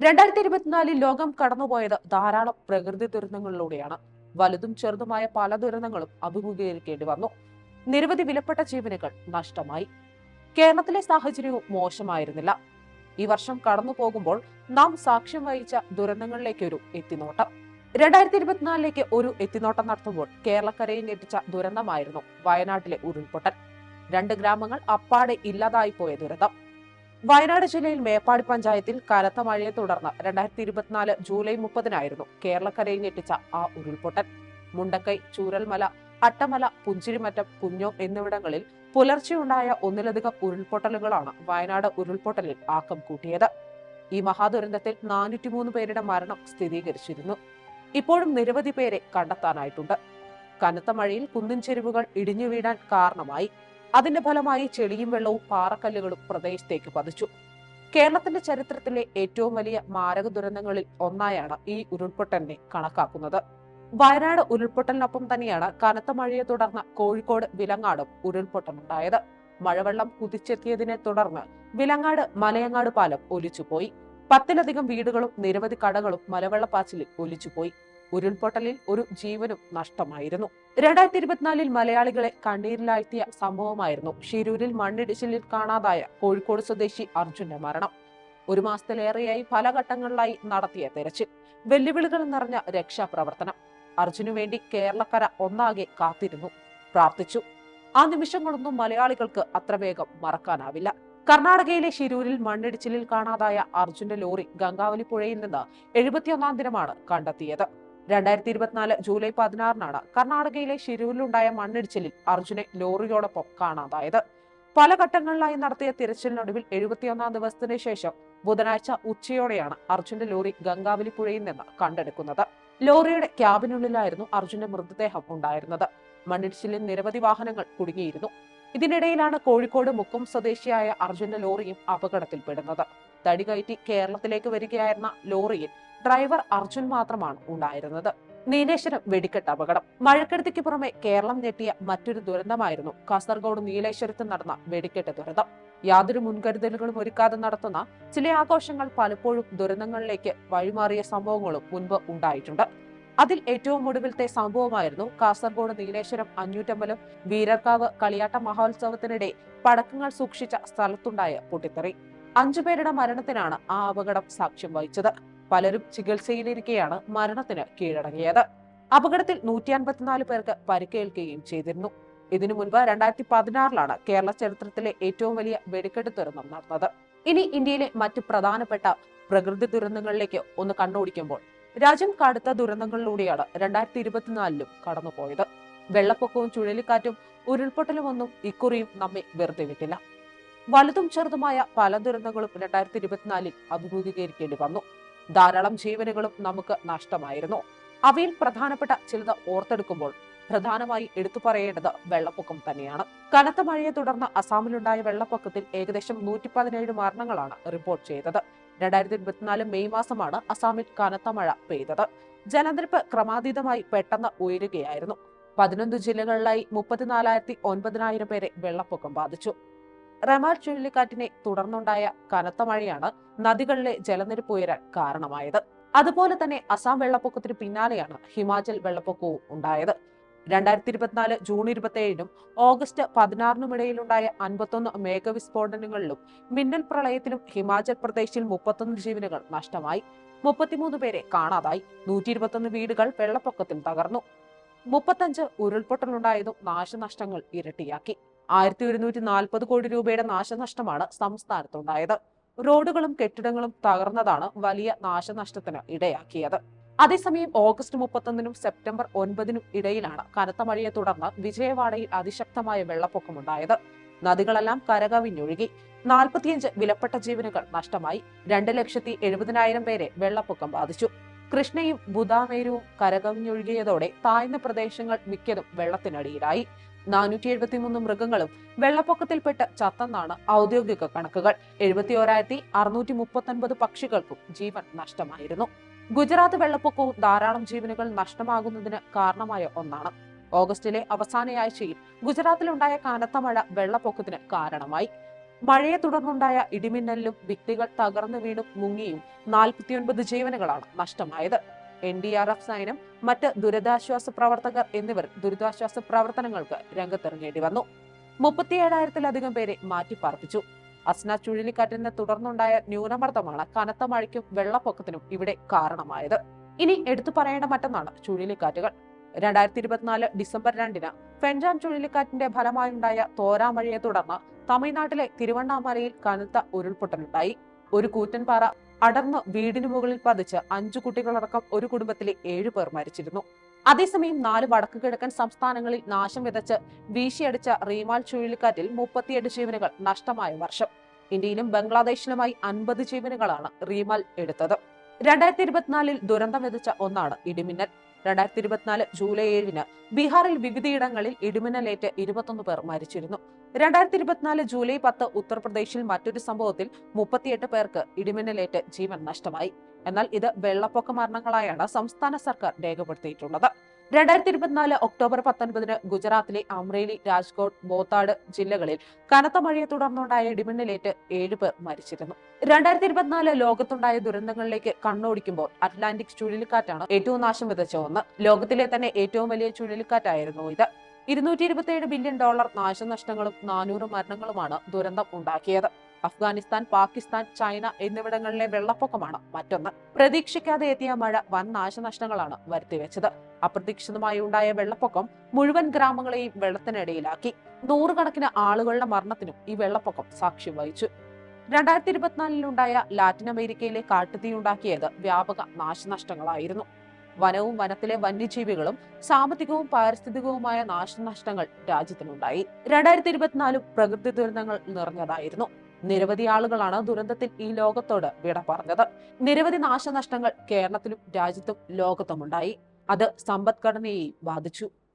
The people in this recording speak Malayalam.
രണ്ടായിരത്തി ഇരുപത്തിനാലിൽ ലോകം കടന്നുപോയത് ധാരാളം പ്രകൃതി ദുരന്തങ്ങളിലൂടെയാണ്. വലുതും ചെറുതുമായ പല ദുരന്തങ്ങളും അഭിമുഖീകരിക്കേണ്ടി വന്നു. നിരവധി വിലപ്പെട്ട ജീവനുകൾ നഷ്ടമായി. കേരളത്തിലെ സാഹചര്യവും മോശമായിരുന്നില്ല. ഈ വർഷം കടന്നു പോകുമ്പോൾ നാം സാക്ഷ്യം വഹിച്ച ദുരന്തങ്ങളിലേക്ക് ഒരു എത്തിനോട്ടം. രണ്ടായിരത്തി ഇരുപത്തിനാലിലേക്ക് ഒരു എത്തിനോട്ടം നടത്തുമ്പോൾ കേരളക്കരയിൽ ഞെട്ടിച്ച ദുരന്തമായിരുന്നു വയനാട്ടിലെ ഉരുൾപൊട്ടൽ. രണ്ട് ഗ്രാമങ്ങൾ അപ്പാടെ ഇല്ലാതായി പോയ ദുരന്തം. വയനാട് ജില്ലയിൽ മേപ്പാടി പഞ്ചായത്തിൽ കനത്ത മഴയെ തുടർന്ന് രണ്ടായിരത്തി ഇരുപത്തിനാല് ജൂലൈ മുപ്പതിനായിരുന്നു കേരളക്കരയിൽ ഞെട്ടിച്ച ആ ഉരുൾപൊട്ടൽ. മുണ്ടക്കൈ ചൂരൽമല അട്ടമല പുഞ്ചിരിമറ്റം കുഞ്ഞോം എന്നിവിടങ്ങളിൽ പുലർച്ചെയുണ്ടായ ഒന്നിലധികം ഉരുൾപൊട്ടലുകളാണ് വയനാട് ഉരുൾപൊട്ടലിൽ ആക്കം കൂട്ടിയത്. ഈ മഹാദുരന്തത്തിൽ നാനൂറ്റിമൂന്ന് പേരുടെ മരണം സ്ഥിരീകരിച്ചിരുന്നു. ഇപ്പോഴും നിരവധി പേരെ കണ്ടെത്താനായിട്ടുണ്ട്. കനത്ത മഴയിൽ കുന്നിൻ ചെരുവുകൾ ഇടിഞ്ഞു വീഴാൻ കാരണമായി. അതിന്റെ ഫലമായി ചെളിയും വെള്ളവും പാറക്കല്ലുകളും പ്രദേശത്തേക്ക് പതിച്ചു. കേരളത്തിന്റെ ചരിത്രത്തിലെ ഏറ്റവും വലിയ മാരക ദുരന്തങ്ങളിൽ ഒന്നായാണ് ഈ ഉരുൾപൊട്ടലിനെ കണക്കാക്കുന്നത്. വയനാട് ഉരുൾപൊട്ടലിനൊപ്പം തന്നെയാണ് കനത്ത മഴയെ തുടർന്ന് കോഴിക്കോട് വിലങ്ങാടും ഉരുൾപൊട്ടലുണ്ടായത്. മഴവെള്ളം കുതിച്ചെത്തിയതിനെ തുടർന്ന് വിലങ്ങാട് മലയങ്ങാട് പാലം ഒലിച്ചുപോയി. പത്തിലധികം വീടുകളും നിരവധി കടകളും മലവെള്ളപ്പാച്ചിലിൽ ഒലിച്ചുപോയി. ഉരുൾപൊട്ടലിൽ ഒരു ജീവനും നഷ്ടമായിരുന്നു. രണ്ടായിരത്തി ഇരുപത്തിനാലിൽ മലയാളികളെ കണ്ണീരിലാഴ്ത്തിയ സംഭവമായിരുന്നു ഷിരൂരിൽ മണ്ണിടിച്ചിലിൽ കാണാതായ കോഴിക്കോട് സ്വദേശി അർജുന്റെ മരണം. ഒരു മാസത്തിലേറെയായി പല ഘട്ടങ്ങളിലായി നടത്തിയ തെരച്ചിൽ വെല്ലുവിളികൾ നിറഞ്ഞ രക്ഷാപ്രവർത്തനം. അർജുനു വേണ്ടി കേരളക്കര ഒന്നാകെ കാത്തിരുന്നു പ്രാർത്ഥിച്ചു. ആ നിമിഷങ്ങളൊന്നും മലയാളികൾക്ക് അത്ര വേഗം മറക്കാനാവില്ല. കർണാടകയിലെ ഷിരൂരിൽ മണ്ണിടിച്ചിലിൽ കാണാതായ അർജുന്റെ ലോറി ഗംഗാവലി പുഴയിൽ നിന്ന് എഴുപത്തിയൊന്നാം ദിനമാണ് കണ്ടെത്തിയത്. രണ്ടായിരത്തി ഇരുപത്തിനാല് ജൂലൈ പതിനാറിനാണ് കർണാടകയിലെ ഷിരൂരിലുണ്ടായ മണ്ണിടിച്ചിലിൽ അർജുനെ ലോറിയോടൊപ്പം കാണാതായത്. പല ഘട്ടങ്ങളിലായി നടത്തിയ തിരച്ചിലിനൊടുവിൽ എഴുപത്തിയൊന്നാം ദിവസത്തിന് ശേഷം ബുധനാഴ്ച ഉച്ചയോടെയാണ് അർജുന്റെ ലോറി ഗംഗാവലി പുഴയിൽ നിന്ന് കണ്ടെടുക്കുന്നത്. ലോറിയുടെ ക്യാബിനുള്ളിലായിരുന്നു അർജുന്റെ മൃതദേഹം ഉണ്ടായിരുന്നത്. മണ്ണിടിച്ചിലിൽ നിരവധി വാഹനങ്ങൾ കുടുങ്ങിയിരുന്നു. ഇതിനിടയിലാണ് കോഴിക്കോട് മുക്കം സ്വദേശിയായ അർജുന്റെ ലോറിയും അപകടത്തിൽപ്പെടുന്നത്. തടി കയറ്റി കേരളത്തിലേക്ക് വരികയായിരുന്ന ലോറിയിൽ ഡ്രൈവർ അർജുൻ മാത്രമാണ് ഉണ്ടായിരുന്നത്. നീലേശ്വരം വെടിക്കെട്ട് അപകടം. മഴക്കെടുതിക്ക് പുറമെ കേരളം ഞെട്ടിയ മറ്റൊരു ദുരന്തമായിരുന്നു കാസർഗോഡ് നീലേശ്വരത്ത് നടന്ന വെടിക്കെട്ട് ദുരന്തം. യാതൊരു മുൻകരുതലുകളും ഒരുക്കാതെ നടത്തുന്ന ചില ആഘോഷങ്ങൾ പലപ്പോഴും ദുരന്തങ്ങളിലേക്ക് വഴിമാറിയ സംഭവങ്ങളും മുൻപ് ഉണ്ടായിട്ടുണ്ട്. അതിൽ ഏറ്റവും ഒടുവിലത്തെ സംഭവമായിരുന്നു കാസർഗോഡ് നീലേശ്വരം അഞ്ഞൂറ്റമ്പലം വീരർക്കാവ് കളിയാട്ട മഹോത്സവത്തിനിടെ പടക്കങ്ങൾ സൂക്ഷിച്ച സ്ഥലത്തുണ്ടായ പൊട്ടിത്തെറി. അഞ്ചുപേരുടെ മരണത്തിനാണ് ആ അപകടം സാക്ഷ്യം വഹിച്ചത്. പലരും ചികിത്സയിലിരിക്കെയാണ് മരണത്തിന് കീഴടങ്ങിയത്. അപകടത്തിൽ നൂറ്റി അൻപത്തിനാല് പേർക്ക് പരിക്കേൽക്കുകയും ചെയ്തിരുന്നു. ഇതിനു മുൻപ് രണ്ടായിരത്തി പതിനാറിലാണ് കേരള ചരിത്രത്തിലെ ഏറ്റവും വലിയ വെടിക്കെട്ട് ദുരന്തം നടന്നത്. ഇനി ഇന്ത്യയിലെ മറ്റ് പ്രധാനപ്പെട്ട പ്രകൃതി ദുരന്തങ്ങളിലേക്ക് ഒന്ന് കണ്ണോടിക്കുമ്പോൾ രാജ്യം കടുത്ത ദുരന്തങ്ങളിലൂടെയാണ് രണ്ടായിരത്തി ഇരുപത്തിനാലിലും കടന്നുപോയത്. വെള്ളപ്പൊക്കവും ചുഴലിക്കാറ്റും ഉരുൾപൊട്ടലും ഒന്നും ഇക്കുറിയും നമ്മെ വെറുതെ വിട്ടില്ല വലുതും ചെറുതുമായ പല ദുരന്തങ്ങളും രണ്ടായിരത്തി ഇരുപത്തിനാലിൽ അഭിമുഖീകരിക്കേണ്ടി വന്നു. ധാരാളം ജീവനുകളും നമുക്ക് നഷ്ടമായിരുന്നു. അവയിൽ പ്രധാനപ്പെട്ട ചിലത് ഓർത്തെടുക്കുമ്പോൾ പ്രധാനമായി എടുത്തു പറയേണ്ടത് വെള്ളപ്പൊക്കം തന്നെയാണ്. കനത്ത മഴയെ തുടർന്ന് അസാമിലുണ്ടായ വെള്ളപ്പൊക്കത്തിൽ ഏകദേശം നൂറ്റി പതിനേഴ് മരണങ്ങളാണ് റിപ്പോർട്ട് ചെയ്തത്. രണ്ടായിരത്തി ഇരുപത്തിനാല് മെയ് മാസമാണ് അസാമിൽ കനത്ത മഴ പെയ്തത്. ജലനിരപ്പ് ക്രമാതീതമായി പെട്ടെന്ന് ഉയരുകയായിരുന്നു. പതിനൊന്ന് ജില്ലകളിലായി മുപ്പത്തിനാലായിരത്തി ഒൻപതിനായിരം പേരെ വെള്ളപ്പൊക്കം ബാധിച്ചു. റമാൽ ചുഴലിക്കാറ്റിനെ തുടർന്നുണ്ടായ കനത്ത മഴയാണ് നദികളിലെ ജലനിരപ്പ് ഉയരാൻ കാരണമായത്. അതുപോലെ തന്നെ അസാം വെള്ളപ്പൊക്കത്തിന് പിന്നാലെയാണ് ഹിമാചൽ വെള്ളപ്പൊക്കവും ഉണ്ടായത്. രണ്ടായിരത്തി ഇരുപത്തിനാല് ജൂൺ ഇരുപത്തിയേഴിനും ഓഗസ്റ്റ് പതിനാറിനും ഇടയിലുണ്ടായ അൻപത്തൊന്ന് മേഘവിസ്ഫോടനങ്ങളിലും മിന്നൽ പ്രളയത്തിലും ഹിമാചൽ പ്രദേശിൽ മുപ്പത്തൊന്ന് ജീവനുകൾ നഷ്ടമായി. മുപ്പത്തിമൂന്ന് പേരെ കാണാതായി. നൂറ്റി ഇരുപത്തൊന്ന് വീടുകൾ വെള്ളപ്പൊക്കത്തിൽ തകർന്നു. മുപ്പത്തഞ്ച് ഉരുൾപൊട്ടലുണ്ടായതും നാശനഷ്ടങ്ങൾ ഇരട്ടിയാക്കി. ആയിരത്തി ഒരുന്നൂറ്റി നാൽപ്പത് കോടി രൂപയുടെ നാശനഷ്ടമാണ് സംസ്ഥാനത്തുണ്ടായത്. റോഡുകളും കെട്ടിടങ്ങളും തകർന്നതാണ് വലിയ നാശനഷ്ടത്തിന് ഇടയാക്കിയത്. അതേസമയം ഓഗസ്റ്റ് മുപ്പത്തൊന്നിനും സെപ്റ്റംബർ ഒൻപതിനും ഇടയിലാണ് കനത്ത മഴയെ തുടർന്ന് വിജയവാഡയിൽ അതിശക്തമായ വെള്ളപ്പൊക്കമുണ്ടായത്. നദികളെല്ലാം കരകവിഞ്ഞൊഴുകി. നാൽപ്പത്തിയഞ്ച് വിലപ്പെട്ട ജീവനുകൾ നഷ്ടമായി. രണ്ട് ലക്ഷത്തി എഴുപതിനായിരം പേരെ വെള്ളപ്പൊക്കം ബാധിച്ചു. കൃഷ്ണയും ബുധാമേരുവും കരകവിഞ്ഞൊഴുകിയതോടെ താഴ്ന്ന പ്രദേശങ്ങൾ മിക്കതും വെള്ളത്തിനടിയിലായി. നാനൂറ്റി എഴുപത്തിമൂന്ന് മൃഗങ്ങളും വെള്ളപ്പൊക്കത്തിൽപ്പെട്ട് ചത്തെന്നാണ് ഔദ്യോഗിക കണക്കുകൾ. എഴുപത്തി ഓരായിരത്തി അറുന്നൂറ്റി മുപ്പത്തൊൻപത് പക്ഷികൾക്കും ജീവൻ നഷ്ടമായിരുന്നു. ഗുജറാത്ത് വെള്ളപ്പൊക്കവും ധാരാളം ജീവനുകൾ നഷ്ടമാകുന്നതിന് കാരണമായ ഒന്നാണ്. ഓഗസ്റ്റിലെ അവസാനയാഴ്ചയിൽ ഗുജറാത്തിലുണ്ടായ കനത്ത മഴ വെള്ളപ്പൊക്കത്തിന് കാരണമായി. മഴയെ തുടർന്നുണ്ടായ ഇടിമിന്നലിലും ഭിത്തികൾ തകർന്നു വീണും മുങ്ങിയും നാൽപ്പത്തിയൊൻപത് ജീവനുകളാണ് നഷ്ടമായത്. എൻ ഡി ആർ എഫ് സൈന്യം മറ്റ് ദുരിതാശ്വാസ പ്രവർത്തകർ എന്നിവർ ദുരിതാശ്വാസ പ്രവർത്തനങ്ങൾക്ക് രംഗത്തിറങ്ങേണ്ടി വന്നു. മുപ്പത്തിയേഴായിരത്തിലധികം പേരെ മാറ്റിപ്പാർപ്പിച്ചു. അസ്ന ചുഴലിക്കാറ്റിനെ തുടർന്നുണ്ടായ ന്യൂനമർദ്ദമാണ് കനത്ത മഴയ്ക്കും വെള്ളപ്പൊക്കത്തിനും ഇവിടെ കാരണമായത്. ഇനി എടുത്തു പറയേണ്ട മറ്റൊന്നാണ് ചുഴലിക്കാറ്റുകൾ. രണ്ടായിരത്തി ഇരുപത്തിനാല് ഡിസംബർ രണ്ടിന് ഫെൻജാൻ ചുഴലിക്കാറ്റിന്റെ ഫലമായുണ്ടായ തോരാമഴയെ തുടർന്ന് തമിഴ്നാട്ടിലെ തിരുവണ്ണാമലയിൽ കനത്ത ഉരുൾപൊട്ടലുണ്ടായി. ഒരു കൂറ്റൻപാറ അടർന്ന് വീടിനു മുകളിൽ പതിച്ച് അഞ്ചു കുട്ടികളടക്കം ഒരു കുടുംബത്തിലെ ഏഴു പേർ മരിച്ചിരുന്നു. അതേസമയം നാല് വടക്കു കിഴക്കൻ സംസ്ഥാനങ്ങളിൽ നാശം വിതച്ച് വീശിയടിച്ച റീമാൽ ചുഴലിക്കാറ്റിൽ മുപ്പത്തിയെട്ട് ജീവനുകൾ നഷ്ടമായ വർഷം. ഇന്ത്യയിലും ബംഗ്ലാദേശിലുമായി അൻപത് ജീവനുകളാണ് റീമാൽ എടുത്തത്. രണ്ടായിരത്തി ഇരുപത്തിനാലിൽ ദുരന്തം വിതച്ച ഒന്നാണ് ഇടിമിന്നൽ. രണ്ടായിരത്തി ഇരുപത്തിനാല് ജൂലൈ ഏഴിന് ബീഹാറിൽ വിവിധയിടങ്ങളിൽ ഇടിമിന്നലേറ്റ് ഇരുപത്തൊന്ന് പേർ മരിച്ചിരുന്നു. രണ്ടായിരത്തി ഇരുപത്തിനാല് ജൂലൈ പത്ത് ഉത്തർപ്രദേശിൽ മറ്റൊരു സംഭവത്തിൽ മുപ്പത്തിയെട്ട് പേർക്ക് ഇടിമിന്നലേറ്റ് ജീവൻ നഷ്ടമായി. എന്നാൽ ഇത് വെള്ളപ്പൊക്ക മരണങ്ങളായാണ് സംസ്ഥാന സർക്കാർ രേഖപ്പെടുത്തിയിട്ടുള്ളത്. രണ്ടായിരത്തി ഇരുപത്തിനാല് ഒക്ടോബർ പത്തൊൻപതിന് ഗുജറാത്തിലെ അമ്രേലി രാജ്കോട്ട് ബോത്താട് ജില്ലകളിൽ കനത്ത മഴയെ തുടർന്നുണ്ടായ ഇടിമിന്നലേറ്റ് ഏഴ് പേർ മരിച്ചിരുന്നു. രണ്ടായിരത്തി ഇരുപത്തിനാല് ലോകത്തുണ്ടായ ദുരന്തങ്ങളിലേക്ക് കണ്ണോടിക്കുമ്പോൾ അറ്റ്ലാന്റിക് ചുഴലിക്കാറ്റാണ് ഏറ്റവും നാശം വിതച്ച ഒന്ന്. ലോകത്തിലെ തന്നെ ഏറ്റവും വലിയ ചുഴലിക്കാറ്റായിരുന്നു ഇത്. ഇരുന്നൂറ്റി ഇരുപത്തിയേഴ് ബില്യൺ ഡോളർ നാശനഷ്ടങ്ങളും നാനൂറ് മരണങ്ങളുമാണ് ദുരന്തം ഉണ്ടാക്കിയത്. അഫ്ഗാനിസ്ഥാൻ പാകിസ്ഥാൻ ചൈന എന്നിവിടങ്ങളിലെ വെള്ളപ്പൊക്കമാണ് മറ്റൊന്ന്. പ്രതീക്ഷിക്കാതെ എത്തിയ മഴ വൻ നാശനഷ്ടങ്ങളാണ് വരുത്തിവെച്ചത്. അപ്രതീക്ഷിതമായി ഉണ്ടായ വെള്ളപ്പൊക്കം മുഴുവൻ ഗ്രാമങ്ങളെയും വെള്ളത്തിനടിയിലാക്കി. നൂറുകണക്കിന് ആളുകളുടെ മരണത്തിനും ഈ വെള്ളപ്പൊക്കം സാക്ഷ്യം വഹിച്ചു. രണ്ടായിരത്തി ഇരുപത്തിനാലിലുണ്ടായ ലാറ്റിൻ അമേരിക്കയിലെ കാട്ടുതീ കാട്ടുതീയുണ്ടാക്കിയത് വ്യാപക നാശനഷ്ടങ്ങളായിരുന്നു. വനവും വനത്തിലെ വന്യജീവികളും സാമ്പത്തികവും പാരിസ്ഥിതികവുമായ നാശനഷ്ടങ്ങൾ രാജ്യത്തിനുണ്ടായി. രണ്ടായിരത്തി ഇരുപത്തിനാലും പ്രകൃതി ദുരന്തങ്ങൾ നിറഞ്ഞതായിരുന്നു. നിരവധി ആളുകളാണ് ദുരന്തത്തിൽ ഈ ലോകത്തോട് വിട പറഞ്ഞത്. നിരവധി നാശനഷ്ടങ്ങൾ കേരളത്തിലും രാജ്യത്തും ലോകത്തുമുണ്ടായി. അത് സമ്പദ്ഘടനയെയും ബാധിച്ചു.